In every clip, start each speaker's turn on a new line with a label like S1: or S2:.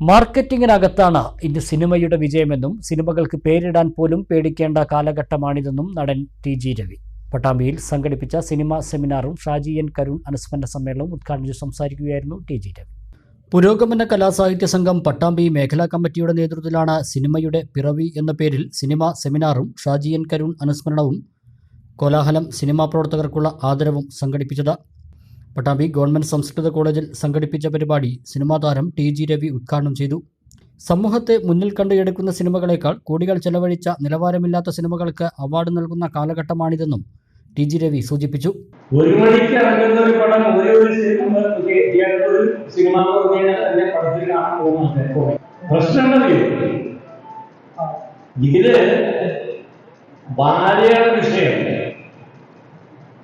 S1: മാർക്കറ്റിംഗിനകത്താണ് ഇന്ന് സിനിമയുടെ വിജയമെന്നും സിനിമകൾക്ക് പേരിടാൻ പോലും പേടിക്കേണ്ട കാലഘട്ടമാണിതെന്നും നടൻ ടി ജി രവി. പട്ടാമ്പിയിൽ സംഘടിപ്പിച്ച സിനിമാ സെമിനാറും ഷാജി എൻ കരുൺ അനുസ്മരണ സമ്മേളനവും ഉദ്ഘാടനം ചെയ്ത് സംസാരിക്കുകയായിരുന്നു ടി ജി രവി. പുരോഗമന കലാസാഹിത്യ സംഘം പട്ടാമ്പി മേഖലാ കമ്മിറ്റിയുടെ നേതൃത്വത്തിലാണ് സിനിമയുടെ പിറവി എന്ന പേരിൽ സിനിമാ സെമിനാറും ഷാജി എൻ കരുൺ അനുസ്മരണവും കോലാഹലം സിനിമാ പ്രവർത്തകർക്കുള്ള ആദരവും സംഘടിപ്പിച്ചത് പട്ടാമ്പി ഗവൺമെന്റ് സംസ്കൃത കോളേജിൽ സംഘടിപ്പിച്ച പരിപാടി സിനിമാ താരം ടി ജി രവി ഉദ്ഘാടനം ചെയ്തു. സമൂഹത്തെ മുന്നിൽ കണ്ട് എടുക്കുന്ന സിനിമകളേക്കാൾ കോടികൾ ചെലവഴിച്ച നിലവാരമില്ലാത്ത സിനിമകൾക്ക് അവാർഡ് നൽകുന്ന കാലഘട്ടമാണിതെന്നും ടി ജി രവി സൂചിപ്പിച്ചു.
S2: ഒരു മണിക്ക് ഇറങ്ങുന്ന ഒരു പടം ഒരേ സിനിമ ഇതിൽ ബാലയുടെ വിഷയം.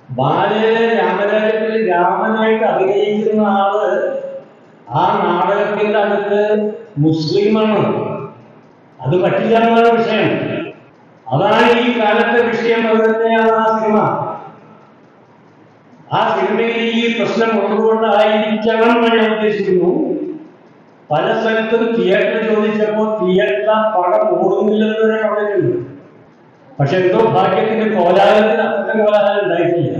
S2: ബാലയെ രാമരാജ്യത്തിൽ രാമനായിട്ട് അഭിനയിക്കുന്ന ആൾ ആ നാടകത്തിന്റെ അടുത്ത് മുസ്ലിമാണ്. അത് പറ്റില്ല വിഷയം. അതാണ് ഈ കാലത്തെ വിഷയം. അത് തന്നെയാണ് ആ സിനിമ. ആ സിനിമയിൽ ഈ പ്രശ്നം ഉള്ളതുകൊണ്ടായിരിക്കണം ഞാൻ ഉദ്ദേശിക്കുന്നു. പല സ്ഥലത്തും തിയേറ്റർ ചോദിച്ചപ്പോൾ തിയേറ്റർ പടം ഓടുന്നില്ലെന്ന് പറഞ്ഞിട്ടുണ്ട്. പക്ഷെ എന്തോ ഭാഗ്യത്തിന്റെ കോലാഹലത്തിന് അത്തരം കോലാഹലം ഉണ്ടായിട്ടില്ല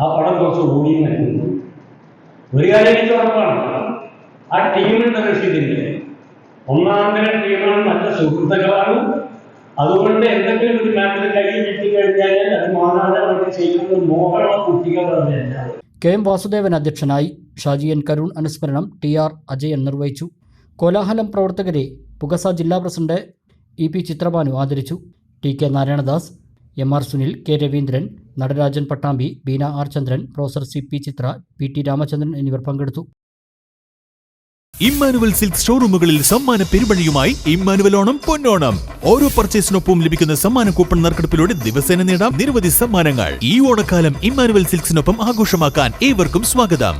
S2: ആ പടം കുറച്ച് ഓടി നിൽക്കുന്നു ഒരു കാര്യം എനിക്ക് ഉറപ്പാണ്. ആ ടീമിന്റെ ഒന്നാം തരം ടീമാണ് നല്ല സുഹൃത്തുക്കളാണ്. അതുകൊണ്ട് എന്തെങ്കിലും ഒരു മാറ്റർ കൈ കിട്ടിക്കഴിഞ്ഞാൽ അത് മാതാപിതാക്കൾ ചെയ്യുന്നത് കുട്ടികൾ എല്ലാവരും.
S1: കെ എം വാസുദേവൻ അധ്യക്ഷനായി ഷാജി എൻ കരുൺ അനുസ്മരണം ടി ആർ അജയൻ നിർവഹിച്ചു. കോലാഹലം പ്രവർത്തകരെ പുകസ ജില്ലാ പ്രസിഡന്റ് ഇ പി ചിത്രഭാനു ആദരിച്ചു. T K Narayanadas M R Sunil K Raveendran Natarajan Pattambi Beena R Chandran professor C P Chithra P T Ramachandran എന്നിവർ പങ്കെടുത്തു.
S3: ഇമ്മാനുവൽ സിൽക്ക് ഷോറൂമുകളിൽ സമ്മാന പെരുമഴയുമായി ഇമ്മാനുവൽ ഓണം പൊന്നോണം. ഓരോ പർച്ചേസിനൊപ്പം ലഭിക്കുന്ന സമ്മാന കൂപ്പൺ നറുക്കെടുപ്പിലൂടെ ദിവസേന നേടാം നിരവധി സമ്മാനങ്ങൾ. ഈ ഓണക്കാലം ഇമ്മാനുവൽ സിൽക്സിനൊപ്പം ആഘോഷമാക്കാൻ ഏവർക്കും സ്വാഗതം.